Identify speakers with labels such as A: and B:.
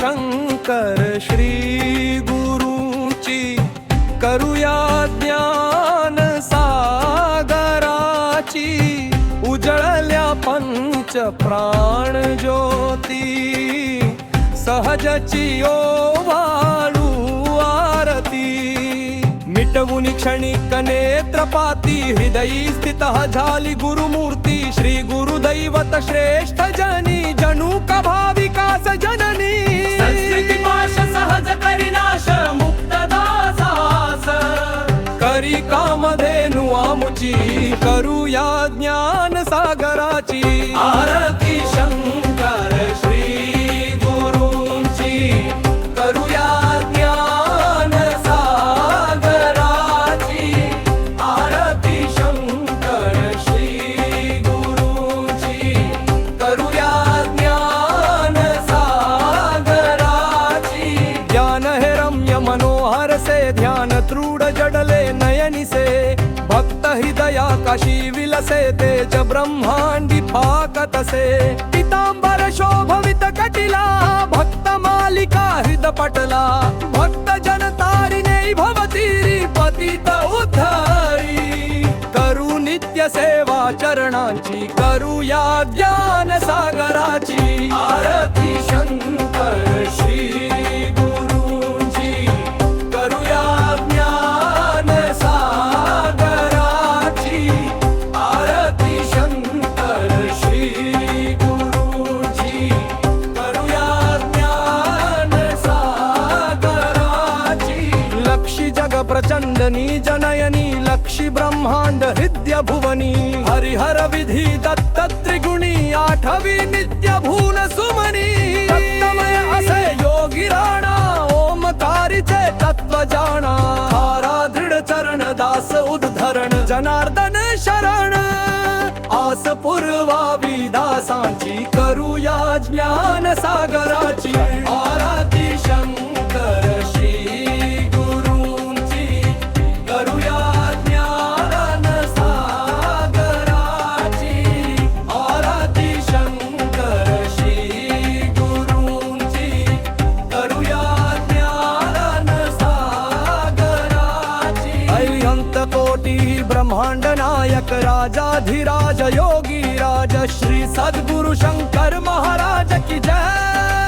A: शंकर श्री गुरुची करूया ज्ञान सागराची उजळल्या पंच प्राण ज्योती सहजची ओ वाळू आरती. मिटवून क्षणिक नेत्रपाती हृदयी स्थित झाली गुरुमूर्ती श्री गुरुदैवत श्रेष्ठ जनी जणू का भाविकास जननी. कामधेनु आमुची करूया ज्ञान सागराची.
B: आरती शंकर श्री गुरूंची.
A: करूया ज्ञान सागराची.
B: आरती शंकर श्री गुरूंची.
A: करूया ज्ञान सागराची. ज्ञान हे रम्य मनोहर से ध्यान त्रूड जडले नयनी से. आकाशी विलसे तेज ब्रह्मांडी फाकत से पितांबर शोभवित कटिला भक्त मालिका हृद पटला. भक्त जनतारिणे भवतीरी पतित उद्धारी. करू नित्य सेवा चरणांची करूया ज्ञान सागराची.
B: आरती
A: जननी जनयनी लक्षी ब्रह्मांड हृदय भुवनी। हरिहर विधी दत्त त्रिगुणी आठवी नित्य भूल सुमनी। दत्तमय असे योगी राणा ओमकारीचे तत्व जाणा। हारा दृढ चरण दास उद्धरण जनार्दन शरण। आस पूर्वावी दासांची करूया ज्ञान सागराची। ब्रह्मांड नायक राजाधिराज योगी राज श्री सद्गुरु शंकर महाराज की जय।